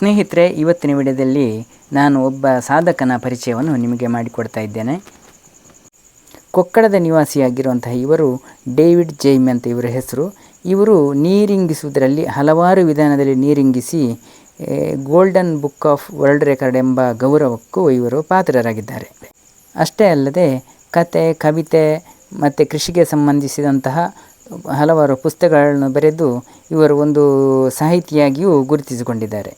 ಸ್ನೇಹಿತರೆ, ಇವತ್ತಿನ ವಿಡಿಯೋದಲ್ಲಿ ನಾನು ಒಬ್ಬ ಸಾಧಕನ ಪರಿಚಯವನ್ನು ನಿಮಗೆ ಮಾಡಿಕೊಡ್ತಾ ಇದ್ದೇನೆ. ಕೊಕ್ಕಡದ ನಿವಾಸಿಯಾಗಿರುವಂತಹ ಇವರು ಡೇವಿಡ್ ಜೈಮ್ ಅಂತ ಇವರ ಹೆಸರು. ಇವರು ನೀರಿಂಗಿಸುವುದರಲ್ಲಿ ಹಲವಾರು ವಿಧಾನದಲ್ಲಿ ನೀರಿಂಗಿಸಿ golden book of world record ಎಂಬ ಗೌರವಕ್ಕೂ ಇವರು ಪಾತ್ರರಾಗಿದ್ದಾರೆ. ಅಷ್ಟೇ ಅಲ್ಲದೆ ಕತೆ, ಕವಿತೆ ಮತ್ತು ಕೃಷಿಗೆ ಸಂಬಂಧಿಸಿದಂತಹ ಹಲವಾರು ಪುಸ್ತಕಗಳನ್ನು ಬರೆದು ಇವರು ಒಂದು ಸಾಹಿತಿಯಾಗಿಯೂ ಗುರುತಿಸಿಕೊಂಡಿದ್ದಾರೆ.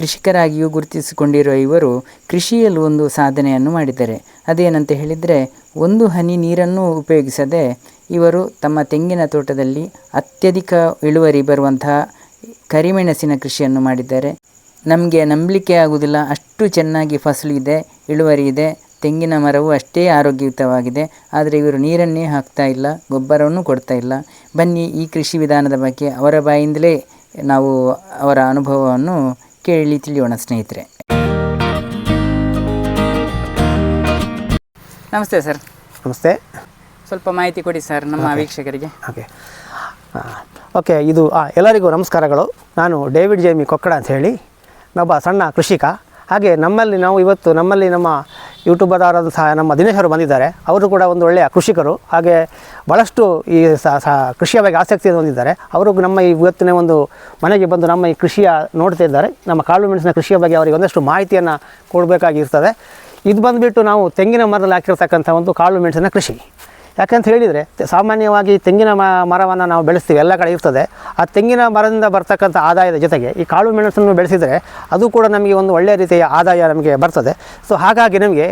ಕೃಷಿಕರಾಗಿಯೂ ಗುರುತಿಸಿಕೊಂಡಿರುವ ಇವರು ಕೃಷಿಯಲ್ಲಿ ಒಂದು ಸಾಧನೆಯನ್ನು ಮಾಡಿದ್ದಾರೆ. ಅದೇನಂತ ಹೇಳಿದರೆ, ಒಂದು ಹನಿ ನೀರನ್ನು ಉಪಯೋಗಿಸದೆ ಇವರು ತಮ್ಮ ತೆಂಗಿನ ತೋಟದಲ್ಲಿ ಅತ್ಯಧಿಕ ಇಳುವರಿ ಬರುವಂತಹ ಕರಿಮೆಣಸಿನ ಕೃಷಿಯನ್ನು ಮಾಡಿದ್ದಾರೆ. ನಮಗೆ ನಂಬಲಿಕ್ಕೆ ಆಗುವುದಿಲ್ಲ. ಅಷ್ಟು ಚೆನ್ನಾಗಿ ಫಸಲು ಇದೆ, ಇಳುವರಿ ಇದೆ, ತೆಂಗಿನ ಮರವು ಅಷ್ಟೇ ಆರೋಗ್ಯಯುತವಾಗಿದೆ. ಆದರೆ ಇವರು ನೀರನ್ನೇ ಹಾಕ್ತಾ ಇಲ್ಲ, ಗೊಬ್ಬರವನ್ನು ಕೊಡ್ತಾ ಇಲ್ಲ. ಬನ್ನಿ ಈ ಕೃಷಿ ವಿಧಾನದ ಬಗ್ಗೆ ಅವರ ಬಾಯಿಂದಲೇ ನಾವು ಅವರ ಅನುಭವವನ್ನು ಕೇಳಿ ತಿಳಿಯೋಣ ಸ್ನೇಹಿತರೆ. ನಮಸ್ತೆ ಸರ್. ನಮಸ್ತೆ. ಸ್ವಲ್ಪ ಮಾಹಿತಿ ಕೊಡಿ ಸರ್ ನಮ್ಮ ವೀಕ್ಷಕರಿಗೆ. ಓಕೆ ಓಕೆ ಇದು ಎಲ್ಲರಿಗೂ ನಮಸ್ಕಾರಗಳು. ನಾನು ಡೇವಿಡ್ ಜೇಮಿ ಕೊಕ್ಕಡ ಅಂತ ಹೇಳಿ. ನಮ್ಮ ಸಣ್ಣ ಕೃಷಿಕ. ಹಾಗೆ ನಮ್ಮಲ್ಲಿ ನಾವು ಇವತ್ತು ನಮ್ಮಲ್ಲಿ ನಮ್ಮ ಯೂಟ್ಯೂಬರಾದಂತಹ ನಮ್ಮ ದಿನೇಶ್ ಅವರು ಬಂದಿದ್ದಾರೆ. ಅವರು ಕೂಡ ಒಂದು ಒಳ್ಳೆಯ ಕೃಷಿಕರು. ಹಾಗೆ ಭಾಳಷ್ಟು ಈ ಕೃಷಿಯ ಬಗ್ಗೆ ಆಸಕ್ತಿಯನ್ನು ಹೊಂದಿದ್ದಾರೆ. ಅವರು ನಮ್ಮ ಈ ಇವತ್ತಿನ ಒಂದು ಮನೆಗೆ ಬಂದು ನಮ್ಮ ಈ ಕೃಷಿಯ ನೋಡ್ತಾ ಇದ್ದಾರೆ. ನಮ್ಮ ಕಾಳು ಮೆಣಸಿನ ಕೃಷಿಯ ಬಗ್ಗೆ ಅವರಿಗೆ ಒಂದಷ್ಟು ಮಾಹಿತಿಯನ್ನು ಕೊಡಬೇಕಾಗಿರ್ತದೆ. ಇದು ಬಂದುಬಿಟ್ಟು ನಾವು ತೆಂಗಿನ ಮರದಲ್ಲಿ ಹಾಕಿರ್ತಕ್ಕಂಥ ಒಂದು ಕಾಳು ಮೆಣಸಿನ ಕೃಷಿ. ಯಾಕಂತ ಹೇಳಿದರೆ, ಸಾಮಾನ್ಯವಾಗಿ ತೆಂಗಿನ ಮರವನ್ನು ನಾವು ಬೆಳೆಸ್ತೀವಿ, ಎಲ್ಲ ಕಡೆ ಇರ್ತದೆ. ಆ ತೆಂಗಿನ ಮರದಿಂದ ಬರ್ತಕ್ಕಂಥ ಆದಾಯದ ಜೊತೆಗೆ ಈ ಕಾಳು ಮೆಣಸನ್ನು ಬೆಳೆಸಿದರೆ ಅದು ಕೂಡ ನಮಗೆ ಒಂದು ಒಳ್ಳೆಯ ರೀತಿಯ ಆದಾಯ ನಮಗೆ ಬರ್ತದೆ. ಸೊ ಹಾಗಾಗಿ ನಮಗೆ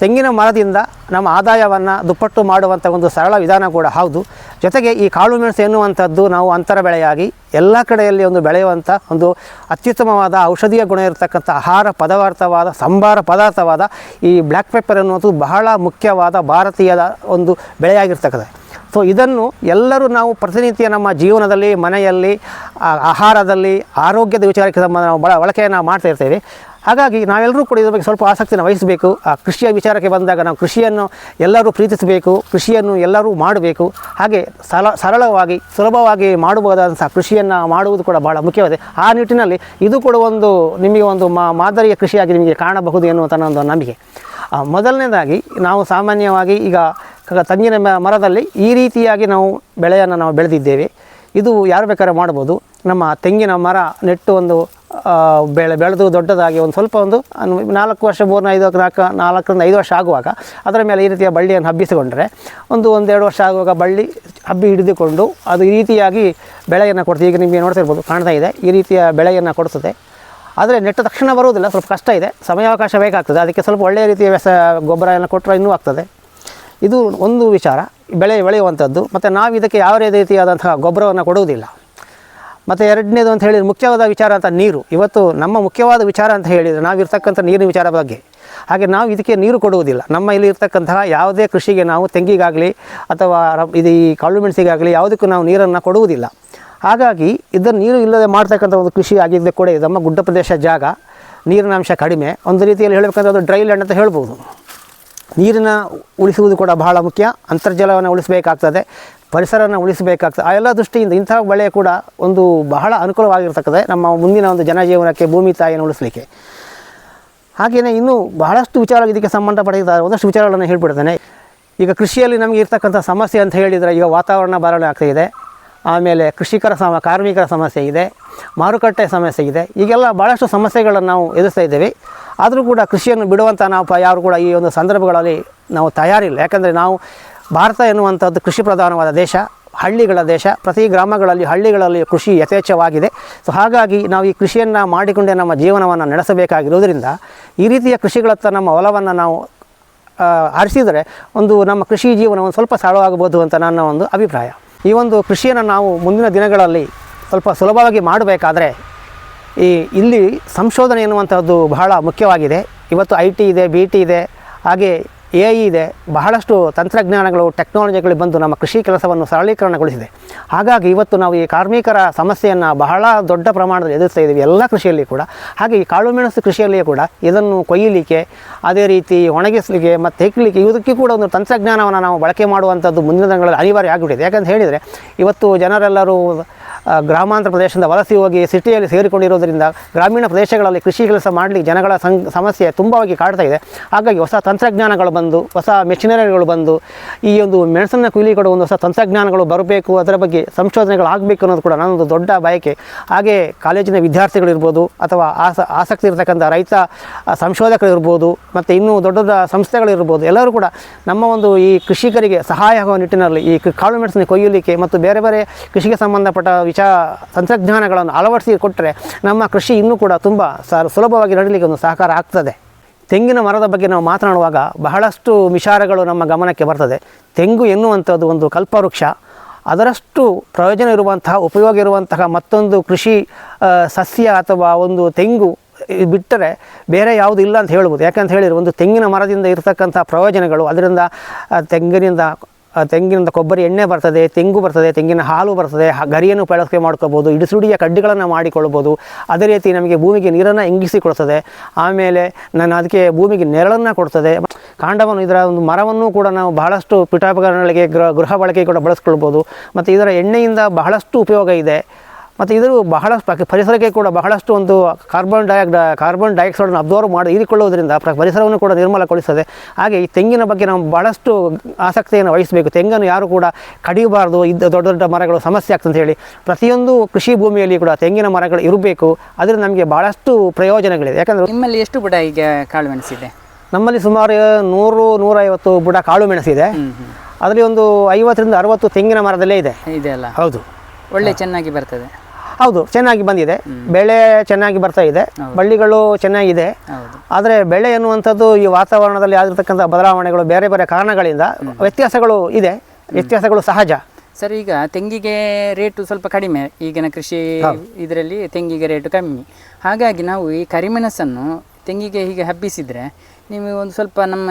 ತೆಂಗಿನ ಮರದಿಂದ ನಮ್ಮ ಆದಾಯವನ್ನು ದುಪ್ಪಟ್ಟು ಮಾಡುವಂಥ ಒಂದು ಸರಳ ವಿಧಾನ ಕೂಡ ಹೌದು. ಜೊತೆಗೆ ಈ ಕಾಳು ಮೆಣಸು ಎನ್ನುವಂಥದ್ದು ನಾವು ಅಂತರ ಬೆಳೆಯಾಗಿ ಎಲ್ಲ ಕಡೆಯಲ್ಲಿ ಒಂದು ಬೆಳೆಯುವಂಥ ಒಂದು ಅತ್ಯುತ್ತಮವಾದ ಔಷಧೀಯ ಗುಣ ಇರತಕ್ಕಂಥ ಆಹಾರ ಪದಾರ್ಥವಾದ, ಸಂಬಾರ ಪದಾರ್ಥವಾದ ಈ ಬ್ಲ್ಯಾಕ್ ಪೆಪ್ಪರ್ ಎನ್ನುವುದು ಬಹಳ ಮುಖ್ಯವಾದ ಭಾರತೀಯದ ಒಂದು ಬೆಳೆಯಾಗಿರ್ತಕ್ಕಂಥ ಸೊ ಇದನ್ನು ಎಲ್ಲರೂ ನಾವು ಪ್ರತಿನಿತ್ಯ ನಮ್ಮ ಜೀವನದಲ್ಲಿ, ಮನೆಯಲ್ಲಿ ಆಹಾರದಲ್ಲಿ, ಆರೋಗ್ಯದ ವಿಚಾರಕ್ಕೆ ಸಂಬಂಧ ನಾವು ಬಳ ಬಳಕೆಯನ್ನು ಮಾಡ್ತಾ ಇರ್ತೇವೆ. ಹಾಗಾಗಿ ನಾವೆಲ್ಲರೂ ಕೂಡ ಇದ್ರ ಬಗ್ಗೆ ಸ್ವಲ್ಪ ಆಸಕ್ತಿನ ವಹಿಸಬೇಕು. ಆ ಕೃಷಿಯ ವಿಚಾರಕ್ಕೆ ಬಂದಾಗ ನಾವು ಕೃಷಿಯನ್ನು ಎಲ್ಲರೂ ಪ್ರೀತಿಸಬೇಕು, ಕೃಷಿಯನ್ನು ಎಲ್ಲರೂ ಮಾಡಬೇಕು. ಹಾಗೆ ಸಲ, ಸರಳವಾಗಿ, ಸುಲಭವಾಗಿ ಮಾಡಬಹುದಾದಂಥ ಕೃಷಿಯನ್ನು ಮಾಡುವುದು ಕೂಡ ಭಾಳ ಮುಖ್ಯವಾಗಿದೆ. ಆ ನಿಟ್ಟಿನಲ್ಲಿ ಇದು ಕೂಡ ಒಂದು ನಿಮಗೆ ಒಂದು ಮಾದರಿಯ ಕೃಷಿಯಾಗಿ ನಿಮಗೆ ಕಾಣಬಹುದು ಎನ್ನುವಂಥ ಒಂದು ನಂಬಿಕೆ. ಮೊದಲನೇದಾಗಿ ನಾವು ಸಾಮಾನ್ಯವಾಗಿ ಈಗ ತಂಗಿನ ಮರದಲ್ಲಿ ಈ ರೀತಿಯಾಗಿ ನಾವು ಬೆಳೆಯನ್ನು ನಾವು ಬೆಳೆದಿದ್ದೇವೆ. ಇದು ಯಾರು ಬೇಕಾದ್ರೆ ಮಾಡ್ಬೋದು ನಮ್ಮ ತೆಂಗಿನ ಮರ, ನೆಟ್ಟು ಒಂದು ಬೆಳೆ ಬೆಳೆದು ದೊಡ್ಡದಾಗಿ ಒಂದು ಸ್ವಲ್ಪ ಒಂದು ನಾಲ್ಕು ವರ್ಷ ಮೂರನ್ನ ಐದು ನಾಲ್ಕು, ನಾಲ್ಕರಿಂದ ಐದು ವರ್ಷ ಆಗುವಾಗ ಅದರ ಮೇಲೆ ಈ ರೀತಿಯ ಬಳ್ಳಿಯನ್ನು ಹಬ್ಬಿಸಿಕೊಂಡ್ರೆ ಒಂದು ಒಂದೆರಡು ವರ್ಷ ಆಗುವಾಗ ಬಳ್ಳಿ ಹಬ್ಬಿ ಹಿಡಿದುಕೊಂಡು ಅದು ಈ ರೀತಿಯಾಗಿ ಬೆಳೆಯನ್ನು ಕೊಡ್ತೀವಿ. ಈಗ ನಿಮಗೆ ನೋಡ್ತಾ ಇರ್ಬೋದು ಕಾಣ್ತಾ ಇದೆ, ಈ ರೀತಿಯ ಬೆಳೆಯನ್ನು ಕೊಡ್ತದೆ. ಆದರೆ ನೆಟ್ಟ ತಕ್ಷಣ ಬರುವುದಿಲ್ಲ, ಸ್ವಲ್ಪ ಕಷ್ಟ ಇದೆ, ಸಮಯಾವಕಾಶ ಬೇಕಾಗ್ತದೆ, ಅದಕ್ಕೆ ಸ್ವಲ್ಪ ಒಳ್ಳೆಯ ರೀತಿಯ ವ್ಯಸ ಗೊಬ್ಬರ ಎಲ್ಲ ಕೊಟ್ಟರೆ ಇನ್ನೂ ಆಗ್ತದೆ. ಇದು ಒಂದು ವಿಚಾರ, ಬೆಳೆ ಬೆಳೆಯುವಂಥದ್ದು, ಮತ್ತು ನಾವು ಇದಕ್ಕೆ ಯಾವುದೇ ರೀತಿಯಾದಂತಹ ಗೊಬ್ಬರವನ್ನು ಕೊಡುವುದಿಲ್ಲ. ಮತ್ತು ಎರಡನೇದು ಅಂತ ಹೇಳಿದರೆ ಮುಖ್ಯವಾದ ವಿಚಾರ ಅಂತ ನೀರು. ಇವತ್ತು ನಮ್ಮ ಮುಖ್ಯವಾದ ವಿಚಾರ ಅಂತ ಹೇಳಿದರೆ ನಾವಿರ್ತಕ್ಕಂಥ ನೀರಿನ ವಿಚಾರ ಬಗ್ಗೆ. ಹಾಗೆ ನಾವು ಇದಕ್ಕೆ ನೀರು ಕೊಡುವುದಿಲ್ಲ. ನಮ್ಮ ಇಲ್ಲಿ ಇರ್ತಕ್ಕಂತಹ ಯಾವುದೇ ಕೃಷಿಗೆ ನಾವು ತೆಂಗಿಗಾಗಲಿ ಅಥವಾ ಇದು ಈ ಕಾಳು ಮೆಣಸಿಗಾಗಲಿ ಯಾವುದಕ್ಕೂ ನಾವು ನೀರನ್ನು ಕೊಡುವುದಿಲ್ಲ. ಹಾಗಾಗಿ ಇದನ್ನು ನೀರು ಇಲ್ಲದೆ ಮಾಡ್ತಕ್ಕಂಥ ಒಂದು ಕೃಷಿ ಆಗಿದ್ದೆ ಕೂಡ ನಮ್ಮ ಗುಡ್ಡ ಪ್ರದೇಶ ಜಾಗ. ನೀರಿನ ಅಂಶ ಕಡಿಮೆ. ಒಂದು ರೀತಿಯಲ್ಲಿ ಹೇಳಬೇಕಂದ್ರೆ ಅದು ಡ್ರೈ ಲ್ಯಾಂಡ್ ಅಂತ ಹೇಳ್ಬೋದು. ನೀರಿನ ಉಳಿಸುವುದು ಕೂಡ ಬಹಳ ಮುಖ್ಯ. ಅಂತರ್ಜಲವನ್ನು ಉಳಿಸಬೇಕಾಗ್ತದೆ, ಪರಿಸರವನ್ನು ಉಳಿಸಬೇಕಾಗ್ತದೆ. ಆ ಎಲ್ಲ ದೃಷ್ಟಿಯಿಂದ ಇಂತಹ ಬೆಳೆ ಕೂಡ ಒಂದು ಬಹಳ ಅನುಕೂಲವಾಗಿರ್ತಕ್ಕಂಥ ನಮ್ಮ ಮುಂದಿನ ಒಂದು ಜನಜೀವನಕ್ಕೆ ಭೂಮಿ ತಾಯಿಯನ್ನು ಉಳಿಸಲಿಕ್ಕೆ. ಹಾಗೆಯೇ ಇನ್ನೂ ಬಹಳಷ್ಟು ವಿಚಾರ ಇದಕ್ಕೆ ಸಂಬಂಧಪಟ್ಟಿದ್ದ ಒಂದಷ್ಟು ವಿಚಾರಗಳನ್ನು ಹೇಳ್ಬಿಡ್ತೇನೆ. ಈಗ ಕೃಷಿಯಲ್ಲಿ ನಮಗೆ ಇರ್ತಕ್ಕಂಥ ಸಮಸ್ಯೆ ಅಂತ ಹೇಳಿದರೆ ಈಗ ವಾತಾವರಣ ಬದಲಾವಣೆ ಆಗ್ತಾ ಆಮೇಲೆ ಕೃಷಿಕರ ಸಮ, ಕಾರ್ಮಿಕರ ಸಮಸ್ಯೆ ಇದೆ. ಮಾರುಕಟ್ಟೆ ಸಮಸ್ಯೆ ಇದೆ. ಈಗೆಲ್ಲ ಭಾಳಷ್ಟು ಸಮಸ್ಯೆಗಳನ್ನು ನಾವು ಎದುರಿಸ್ತಾ ಇದ್ದೇವೆ. ಆದರೂ ಕೂಡ ಕೃಷಿಯನ್ನು ಬಿಡುವಂಥ ನಾವು ಯಾರು ಕೂಡ ಈ ಒಂದು ಸಂದರ್ಭಗಳಲ್ಲಿ ನಾವು ತಯಾರಿಲ್ಲ. ಯಾಕಂದರೆ ನಾವು ಭಾರತ ಎನ್ನುವಂಥದ್ದು ಕೃಷಿ ಪ್ರಧಾನವಾದ ದೇಶ, ಹಳ್ಳಿಗಳ ದೇಶ, ಪ್ರತಿ ಗ್ರಾಮಗಳಲ್ಲಿ, ಹಳ್ಳಿಗಳಲ್ಲಿ ಕೃಷಿ ಯಥೇಚ್ಛವಾಗಿದೆ. ಸೊ ಹಾಗಾಗಿ ನಾವು ಈ ಕೃಷಿಯನ್ನು ಮಾಡಿಕೊಂಡೇ ನಮ್ಮ ಜೀವನವನ್ನು ನಡೆಸಬೇಕಾಗಿರುವುದರಿಂದ ಈ ರೀತಿಯ ಕೃಷಿಗಳತ್ತ ನಮ್ಮ ಒಲವನ್ನು ನಾವು ಆರಿಸಿದರೆ ಒಂದು ನಮ್ಮ ಕೃಷಿ ಜೀವನ ಒಂದು ಸ್ವಲ್ಪ ಸರಳವಾಗಬಹುದು ಅಂತ ನನ್ನ ಒಂದು ಅಭಿಪ್ರಾಯ. ಈ ಒಂದು ಕೃಷಿಯನ್ನು ನಾವು ಮುಂದಿನ ದಿನಗಳಲ್ಲಿ ಸ್ವಲ್ಪ ಸುಲಭವಾಗಿ ಮಾಡಬೇಕಾದ್ರೆ ಈ ಇಲ್ಲಿ ಸಂಶೋಧನೆ ಎನ್ನುವಂಥದ್ದು ಬಹಳ ಮುಖ್ಯವಾಗಿದೆ. ಇವತ್ತು ಐ ಟಿ ಇದೆ, ಬಿ ಟಿ ಇದೆ, ಹಾಗೆ ಎ ಐ ಇದೆ. ಬಹಳಷ್ಟು ತಂತ್ರಜ್ಞಾನಗಳು, ಟೆಕ್ನಾಲಜಿಗಳು ಬಂದು ನಮ್ಮ ಕೃಷಿ ಕೆಲಸವನ್ನು ಸರಳೀಕರಣಗೊಳಿಸಿದೆ. ಹಾಗಾಗಿ ಇವತ್ತು ನಾವು ಈ ಕಾರ್ಮಿಕರ ಸಮಸ್ಯೆಯನ್ನು ಬಹಳ ದೊಡ್ಡ ಪ್ರಮಾಣದಲ್ಲಿ ಎದುರಿಸ್ತಾ ಇದ್ದೀವಿ, ಎಲ್ಲ ಕೃಷಿಯಲ್ಲಿ ಕೂಡ. ಹಾಗೆ ಈ ಕಾಳುಮೆಣಸು ಕೃಷಿಯಲ್ಲಿಯೂ ಕೂಡ ಇದನ್ನು ಕೊಯ್ಯಲಿಕ್ಕೆ, ಅದೇ ರೀತಿ ಒಣಗಿಸಲಿಕ್ಕೆ ಮತ್ತು ಹೆಕ್ಕಲಿಕ್ಕೆ ಇದಕ್ಕೆ ಕೂಡ ಒಂದು ತಂತ್ರಜ್ಞಾನವನ್ನು ನಾವು ಬಳಕೆ ಮಾಡುವಂಥದ್ದು ಮುಂದಿನ ದಿನಗಳಲ್ಲಿ ಅನಿವಾರ್ಯ ಆಗಿಬಿಟ್ಟಿದೆ. ಯಾಕಂತ ಹೇಳಿದರೆ, ಇವತ್ತು ಜನರೆಲ್ಲರೂ ಗ್ರಾಮಾಂತರ ಪ್ರದೇಶದಿಂದ ವಲಸೆ ಹೋಗಿ ಸಿಟಿಯಲ್ಲಿ ಸೇರಿಕೊಂಡಿರೋದ್ರಿಂದ ಗ್ರಾಮೀಣ ಪ್ರದೇಶಗಳಲ್ಲಿ ಕೃಷಿ ಕೆಲಸ ಮಾಡಲಿಕ್ಕೆ ಜನಗಳ ಸಂ ಸಮಸ್ಯೆ ತುಂಬವಾಗಿ ಕಾಡ್ತಾ ಇದೆ. ಹಾಗಾಗಿ ಹೊಸ ತಂತ್ರಜ್ಞಾನಗಳು ಬಂದು, ಹೊಸ ಮೆಷಿನರಿಗಳು ಬಂದು, ಈ ಒಂದು ಮೆಣಸನ್ನು ಕೂಲಿ ಕೊಡುವ ಒಂದು ಹೊಸ ತಂತ್ರಜ್ಞಾನಗಳು ಬರಬೇಕು, ಅದರ ಬಗ್ಗೆ ಸಂಶೋಧನೆಗಳು ಆಗಬೇಕು ಅನ್ನೋದು ಕೂಡ ನನ್ನೊಂದು ದೊಡ್ಡ ಬಯಕೆ. ಹಾಗೆ ಕಾಲೇಜಿನ ವಿದ್ಯಾರ್ಥಿಗಳಿರ್ಬೋದು ಅಥವಾ ಆಸ, ಆಸಕ್ತಿ ಇರತಕ್ಕಂಥ ರೈತ ಸಂಶೋಧಕರು ಸಂಶೋಧಕರಿರ್ಬೋದು ಮತ್ತು ಇನ್ನೂ ದೊಡ್ಡ ದೊಡ್ಡ ಸಂಸ್ಥೆಗಳಿರ್ಬೋದು ಎಲ್ಲರೂ ಕೂಡ ನಮ್ಮ ಒಂದು ಈ ಕೃಷಿಕರಿಗೆ ಸಹಾಯ ಆಗುವ ನಿಟ್ಟಿನಲ್ಲಿ ಈ ಕಾಳು ಮೆಣಸಿನ ಕೊಯ್ಯಲಿಕ್ಕೆ ಮತ್ತು ಬೇರೆ ಬೇರೆ ಕೃಷಿಗೆ ಸಂಬಂಧಪಟ್ಟ ವಿಚಾರ ತಂತ್ರಜ್ಞಾನಗಳನ್ನು ಅಳವಡಿಸಿ ಕೊಟ್ಟರೆ ನಮ್ಮ ಕೃಷಿ ಇನ್ನೂ ಕೂಡ ತುಂಬ ಸುಲಭವಾಗಿ ನಡೀಲಿಕ್ಕೆ ಒಂದು ಸಹಕಾರ ಆಗ್ತದೆ. ತೆಂಗಿನ ಮರದ ಬಗ್ಗೆ ನಾವು ಮಾತನಾಡುವಾಗ ಬಹಳಷ್ಟು ವಿಚಾರಗಳು ನಮ್ಮ ಗಮನಕ್ಕೆ ಬರ್ತದೆ. ತೆಂಗು ಎನ್ನುವಂಥದ್ದು ಒಂದು ಕಲ್ಪವೃಕ್ಷ. ಅದರಷ್ಟು ಪ್ರಯೋಜನ ಇರುವಂತಹ, ಉಪಯೋಗ ಇರುವಂತಹ ಮತ್ತೊಂದು ಕೃಷಿ ಸಸ್ಯ ಅಥವಾ ಒಂದು ತೆಂಗು ಬಿಟ್ಟರೆ ಬೇರೆ ಯಾವುದು ಇಲ್ಲ ಅಂತ ಹೇಳ್ಬೋದು ಯಾಕಂತ ಹೇಳಿದರೆ ಒಂದು ತೆಂಗಿನ ಮರದಿಂದ ಇರತಕ್ಕಂಥ ಪ್ರಯೋಜನಗಳು ಅದರಿಂದ ತೆಂಗಿನಿಂದ ತೆಂಗಿನಿಂದ ಕೊಬ್ಬರಿ ಎಣ್ಣೆ ಬರ್ತದೆ, ತೆಂಗು ಬರ್ತದೆ, ತೆಂಗಿನ ಹಾಲು ಬರ್ತದೆ ಗರಿಯನ್ನು ಬಳಕೆ ಮಾಡ್ಕೋಬೋದು, ಇಡಿಸುಡಿಯ ಕಡ್ಡಿಗಳನ್ನು ಮಾಡಿಕೊಳ್ಬೋದು. ಅದೇ ರೀತಿ ನಮಗೆ ಭೂಮಿಗೆ ನೀರನ್ನು ಇಂಗಿಸಿಕೊಡ್ತದೆ ಆಮೇಲೆ ನಾನು ಅದಕ್ಕೆ ಭೂಮಿಗೆ ನೆರಳನ್ನು ಕೊಡ್ತದೆ. ಕಾಂಡವನ್ನು, ಇದರ ಒಂದು ಮರವನ್ನು ಕೂಡ ನಾವು ಬಹಳಷ್ಟು ಪೀಠೋಪಕರಣಗಳಿಗೆ, ಗೃಹ ಗೃಹ ಬಳಕೆಗೆ ಕೂಡ ಬಳಸ್ಕೊಳ್ಬೋದು. ಮತ್ತು ಇದರ ಎಣ್ಣೆಯಿಂದ ಬಹಳಷ್ಟು ಉಪಯೋಗ ಇದೆ. ಮತ್ತು ಇದು ಬಹಳಷ್ಟು ಪ್ರ- ಪರಿಸರಕ್ಕೆ ಕೂಡ ಬಹಳಷ್ಟು ಒಂದು ಕಾರ್ಬನ್ ಡೈ ಕಾರ್ಬನ್ ಡೈಆಕ್ಸೈಡನ್ನು ಅಬ್ಸರ್ವ್ ಮಾಡಿ ಹೀರಿಕೊಳ್ಳುವುದರಿಂದ ಪ್ರ- ಪರಿಸರವನ್ನು ಕೂಡ ನಿರ್ಮಲಗೊಳಿಸ್ತದೆ. ಹಾಗೆ ಈ ತೆಂಗಿನ ಬಗ್ಗೆ ನಾವು ಬಹಳಷ್ಟು ಆಸಕ್ತಿಯನ್ನು ವಹಿಸಬೇಕು. ತೆಂಗನ್ನು ಯಾರು ಕೂಡ ಕಡಿಯಬಾರ್ದು ಇದ್ದ ದೊಡ್ಡ ದೊಡ್ಡ ಮರಗಳು ಸಮಸ್ಯೆ ಆಗ್ತದೆ ಅಂತ ಹೇಳಿ ಪ್ರತಿಯೊಂದು ಕೃಷಿ ಭೂಮಿಯಲ್ಲಿ ಕೂಡ ತೆಂಗಿನ ಮರಗಳು ಇರಬೇಕು. ಅದರಿಂದ ನಮಗೆ ಬಹಳಷ್ಟು ಪ್ರಯೋಜನಗಳಿದೆ. ಯಾಕಂದರೆ ನಿಮ್ಮಲ್ಲಿ ಎಷ್ಟು ಬುಡ ಈಗ ಕಾಳು ಮೆಣಸಿದೆ? ನಮ್ಮಲ್ಲಿ ಸುಮಾರು ನೂರು ನೂರೈವತ್ತು ಬುಡ ಕಾಳು ಮೆಣಸಿದೆ. ಅದರಲ್ಲಿ ಒಂದು ಐವತ್ತರಿಂದ ಅರವತ್ತು ತೆಂಗಿನ ಮರದಲ್ಲೇ ಇದೆ. ಇದೆ ಅಲ್ಲ? ಹೌದು. ಒಳ್ಳೆ ಚೆನ್ನಾಗಿ ಬರ್ತದೆ. ಹೌದು ಚೆನ್ನಾಗಿ ಬಂದಿದೆ. ಬೆಳೆ ಚೆನ್ನಾಗಿ ಬರ್ತಾ ಇದೆ. ಬಳ್ಳಿಗಳು ಚೆನ್ನಾಗಿದೆ. ಆದರೆ ಬೆಳೆ ಎನ್ನುವಂಥದ್ದು ಈ ವಾತಾವರಣದಲ್ಲಿ ಆಗಿರ್ತಕ್ಕಂಥ ಬದಲಾವಣೆಗಳು ಬೇರೆ ಬೇರೆ ಕಾರಣಗಳಿಂದ ವ್ಯತ್ಯಾಸಗಳು ಇದೆ. ವ್ಯತ್ಯಾಸಗಳು ಸಹಜ. ಸರ್ ಈಗ ತೆಂಗಿಗೆ ರೇಟು ಸ್ವಲ್ಪ ಕಡಿಮೆ. ಈಗಿನ ಕೃಷಿ ಇದರಲ್ಲಿ ತೆಂಗಿಗೆ ರೇಟು ಕಮ್ಮಿ. ಹಾಗಾಗಿ ನಾವು ಈ ಕರಿಮೆಣಸನ್ನು ತೆಂಗಿಗೆ ಹೀಗೆ ಹಬ್ಬಿಸಿದ್ರೆ ನೀವು ಒಂದು ಸ್ವಲ್ಪ ನಮ್ಮ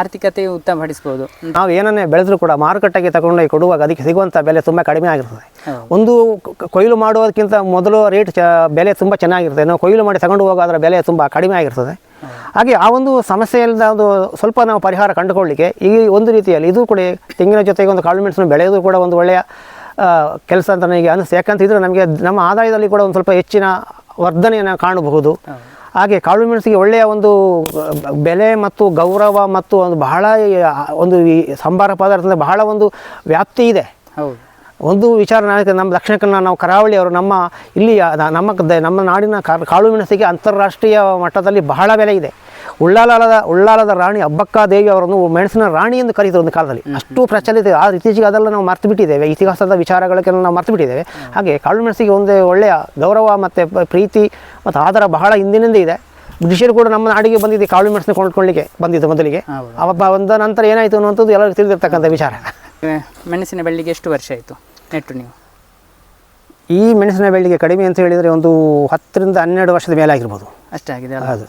ಆರ್ಥಿಕತೆ ಉತ್ತಮಪಡಿಸ್ಬೋದು. ನಾವು ಏನನ್ನೇ ಬೆಳೆದ್ರೂ ಕೂಡ ಮಾರುಕಟ್ಟೆಗೆ ತಗೊಂಡೋಗಿ ಕೊಡುವಾಗ ಅದಕ್ಕೆ ಸಿಗುವಂಥ ಬೆಲೆ ತುಂಬ ಕಡಿಮೆ ಆಗಿರ್ತದೆ. ಒಂದು ಕೊಯ್ಲು ಮಾಡುವುದಕ್ಕಿಂತ ಮೊದಲು ರೇಟ್ ಚ ಬೆಲೆ ತುಂಬ ಚೆನ್ನಾಗಿರ್ತದೆ. ನಾವು ಕೊಯ್ಲು ಮಾಡಿ ತಗೊಂಡು ಹೋಗೋ ಅದರ ಬೆಲೆ ತುಂಬ ಕಡಿಮೆ ಆಗಿರ್ತದೆ. ಹಾಗೆ ಆ ಒಂದು ಸಮಸ್ಯೆಯಿಂದ ಒಂದು ಸ್ವಲ್ಪ ನಾವು ಪರಿಹಾರ ಕಂಡುಕೊಳ್ಳಿಕ್ಕೆ ಈ ಒಂದು ರೀತಿಯಲ್ಲಿ ಇದು ಕೂಡ ತೆಂಗಿನ ಜೊತೆಗೆ ಒಂದು ಕಾಳು ಮೆಣಸನ್ನು ಬೆಳೆಯೋದು ಕೂಡ ಒಂದು ಒಳ್ಳೆಯ ಕೆಲಸ ಅಂತ ನನಗೆ ಅನಿಸ್ತು. ಯಾಕಂತ ಇದ್ರೆ ನಮಗೆ ನಮ್ಮ ಆದಾಯದಲ್ಲಿ ಕೂಡ ಒಂದು ಸ್ವಲ್ಪ ಹೆಚ್ಚಿನ ವರ್ಧನೆಯನ್ನು ಕಾಣಬಹುದು. ಹಾಗೆ ಕಾಳು ಮೆಣಸಿಗೆ ಒಳ್ಳೆಯ ಒಂದು ಬೆಲೆ ಮತ್ತು ಗೌರವ ಮತ್ತು ಒಂದು ಬಹಳ ಒಂದು ಈ ಸಂಬಾರ ಪದಾರ್ಥದ ಬಹಳ ಒಂದು ವ್ಯಾಪ್ತಿ ಇದೆ. ಹೌದು. ಒಂದು ವಿಚಾರ ನಾನು ನಮ್ಮ ದಕ್ಷಿಣ ಕನ್ನಡ ನಾವು ಕರಾವಳಿಯವರು ನಮ್ಮ ಇಲ್ಲಿ ನಮ್ಮ ದ- ನಮ್ಮ ನಾಡಿನ ಕಾಳು ಮೆಣಸಿಗೆ ಅಂತಾರಾಷ್ಟ್ರೀಯ ಮಟ್ಟದಲ್ಲಿ ಬಹಳ ಬೆಲೆ ಇದೆ. ಉಳ್ಳಾಲದ ಉಳ್ಳಾಲದ ರಾಣಿ ಅಬ್ಬಕ್ಕ ದೇವಿ ಅವರನ್ನು ಮೆಣಸಿನ ರಾಣಿ ಎಂದು ಕರೀತಾರೆ ಒಂದು ಕಾಲದಲ್ಲಿ. ಅಷ್ಟು ಪ್ರಚಲಿತ ಆ ಇತ್ತೀಚೆಗೆ ಅದೆಲ್ಲ ನಾವು ಮರ್ತು ಬಿಟ್ಟಿದ್ದೇವೆ. ಇತಿಹಾಸದ ವಿಚಾರಗಳಕ್ಕೆಲ್ಲ ನಾವು ಮರ್ತು ಬಿಟ್ಟಿದ್ದೇವೆ. ಹಾಗೆ ಕಾಳು ಮೆಣಸಿಗೆ ಒಂದು ಒಳ್ಳೆಯ ಗೌರವ ಮತ್ತು ಪ್ರೀತಿ ಮತ್ತು ಆದರ ಬಹಳ ಹಿಂದಿನಿಂದ ಇದೆ. ಬ್ರಿಟಿಷರು ಕೂಡ ನಮ್ಮ ನಾಡಿಗೆ ಬಂದಿದೆ ಕಾಳು ಮೆಣಸಿನ ಕೊಂಡ್ಕೊಳ್ಳಿಕ್ಕೆ ಬಂದಿದ್ದು ಮೊದಲಿಗೆ. ಅವ ಬಂದ ನಂತರ ಏನಾಯಿತು ಅನ್ನುವಂಥದ್ದು ಎಲ್ಲರಿಗೂ ತಿಳಿದಿರ್ತಕ್ಕಂಥ ವಿಚಾರ. ಮೆಣಸಿನ ಬೆಳ್ಳಿಗೆ ಎಷ್ಟು ವರ್ಷ ಆಯಿತು? ನೆಟ್ಟು ನೀವು. ಈ ಮೆಣಸಿನ ಬೆಳ್ಳಿಗೆ ಕಡಿಮೆ ಅಂತ ಹೇಳಿದರೆ ಒಂದು ಹತ್ತರಿಂದ ಹನ್ನೆರಡು ವರ್ಷದ ಮೇಲೆ ಆಗಿರ್ಬೋದು. ಅಷ್ಟಾಗಿದೆ ಅಲ್ಲ ಹೌದು.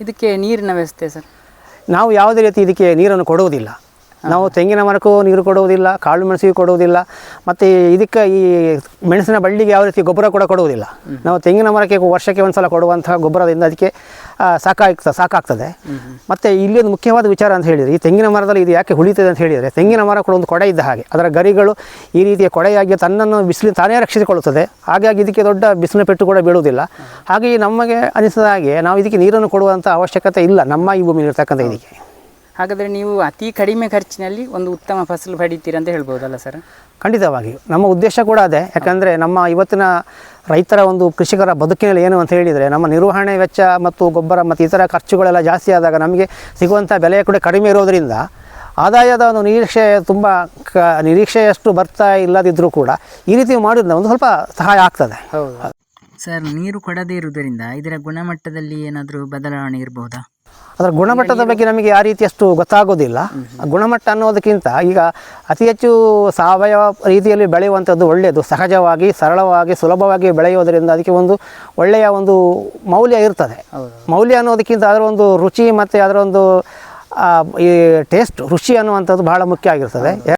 ಇದಕ್ಕೆ ನೀರಿನ ವ್ಯವಸ್ಥೆ ಸರ್? ನಾವು ಯಾವುದೇ ರೀತಿ ಇದಕ್ಕೆ ನೀರನ್ನು ಕೊಡುವುದಿಲ್ಲ. ನಾವು ತೆಂಗಿನ ಮರಕ್ಕೂ ನೀರು ಕೊಡುವುದಿಲ್ಲ ಕಾಳು ಮೆಣಸಿಗೆ ಕೊಡುವುದಿಲ್ಲ ಮತ್ತು ಇದಕ್ಕೆ ಈ ಮೆಣಸಿನ ಬಳ್ಳಿಗೆ ಯಾವ ರೀತಿ ಗೊಬ್ಬರ ಕೂಡ ಕೊಡುವುದಿಲ್ಲ. ನಾವು ತೆಂಗಿನ ಮರಕ್ಕೆ ವರ್ಷಕ್ಕೆ ಒಂದು ಸಲ ಕೊಡುವಂತಹ ಗೊಬ್ಬರದಿಂದ ಅದಕ್ಕೆ ಸಾಕಾಗ್ತದೆ. ಸಾಕಾಗ್ತದೆ ಮತ್ತು ಇಲ್ಲಿ ಒಂದು ಮುಖ್ಯವಾದ ವಿಚಾರ ಅಂತ ಹೇಳಿದರೆ ಈ ತೆಂಗಿನ ಮರದಲ್ಲಿ ಇದು ಯಾಕೆ ಉಳಿತದೆ ಅಂತ ಹೇಳಿದರೆ ತೆಂಗಿನ ಮರ ಕೂಡ ಒಂದು ಕೊಡೆ ಇದ್ದ ಹಾಗೆ ಅದರ ಗರಿಗಳು ಈ ರೀತಿಯ ಕೊಡೆಯಾಗಿ ತನ್ನನ್ನು ಬಿಸಿಲು ತಾನೇ ರಕ್ಷಿಸಿಕೊಳ್ಳುತ್ತದೆ. ಹಾಗಾಗಿ ಇದಕ್ಕೆ ದೊಡ್ಡ ಬಿಸಿಲಿನ ಪೆಟ್ಟು ಕೂಡ ಬೀಳುವುದಿಲ್ಲ. ಹಾಗೆಯೇ ನಮಗೆ ಅನಿಸಿದ ಹಾಗೆ ನಾವು ಇದಕ್ಕೆ ನೀರನ್ನು ಕೊಡುವಂಥ ಅವಶ್ಯಕತೆ ಇಲ್ಲ ನಮ್ಮ ಈ ಭೂಮಿಯಲ್ಲಿ ಇದಕ್ಕೆ. ಹಾಗಾದರೆ ನೀವು ಅತಿ ಕಡಿಮೆ ಖರ್ಚಿನಲ್ಲಿ ಒಂದು ಉತ್ತಮ ಫಸಲು ಪಡಿತೀರಿ ಅಂತ ಹೇಳ್ಬೋದಲ್ಲ ಸರ್? ಖಂಡಿತವಾಗಿ. ನಮ್ಮ ಉದ್ದೇಶ ಕೂಡ ಅದೇ. ಯಾಕಂದರೆ ನಮ್ಮ ಇವತ್ತಿನ ರೈತರ ಒಂದು ಕೃಷಿಕರ ಬದುಕಿನಲ್ಲಿ ಏನು ಅಂತ ಹೇಳಿದರೆ ನಮ್ಮ ನಿರ್ವಹಣೆ ವೆಚ್ಚ ಮತ್ತು ಗೊಬ್ಬರ ಮತ್ತು ಇತರ ಖರ್ಚುಗಳೆಲ್ಲ ಜಾಸ್ತಿ ಆದಾಗ ನಮಗೆ ಸಿಗುವಂಥ ಬೆಲೆ ಕೂಡ ಕಡಿಮೆ ಇರೋದರಿಂದ ಆದಾಯದ ಒಂದು ನಿರೀಕ್ಷೆ ತುಂಬ ಕ ನಿರೀಕ್ಷೆಯಷ್ಟು ಬರ್ತಾ ಇಲ್ಲದಿದ್ದರೂ ಕೂಡ ಈ ರೀತಿ ಮಾಡಿದ್ರೆ ಒಂದು ಸ್ವಲ್ಪ ಸಹಾಯ ಆಗ್ತದೆ. ಹೌದು. ಸರ್ ನೀರು ಕೊಡದೇ ಇರುವುದರಿಂದ ಇದರ ಗುಣಮಟ್ಟದಲ್ಲಿ ಏನಾದರೂ ಬದಲಾವಣೆ ಇರಬಹುದಾ ಅದರ ಗುಣಮಟ್ಟದ ಬಗ್ಗೆ ನಮಗೆ ಆ ರೀತಿಯಷ್ಟು ಗೊತ್ತಾಗೋದಿಲ್ಲ. ಆ ಗುಣಮಟ್ಟ ಅನ್ನೋದಕ್ಕಿಂತ ಈಗ ಅತಿ ಹೆಚ್ಚು ಸಾವಯವ ರೀತಿಯಲ್ಲಿ ಬೆಳೆಯುವಂಥದ್ದು ಒಳ್ಳೆಯದು. ಸಹಜವಾಗಿ ಸರಳವಾಗಿ ಸುಲಭವಾಗಿ ಬೆಳೆಯೋದರಿಂದ ಅದಕ್ಕೆ ಒಂದು ಒಳ್ಳೆಯ ಒಂದು ಮೌಲ್ಯ ಇರ್ತದೆ. ಮೌಲ್ಯ ಅನ್ನೋದಕ್ಕಿಂತ ಅದರ ಒಂದು ರುಚಿ ಮತ್ತು ಅದರ ಒಂದು ಈ ಟೇಸ್ಟ್ ರುಚಿ ಅನ್ನುವಂಥದ್ದು ಬಹಳ ಮುಖ್ಯ ಆಗಿರ್ತದೆ.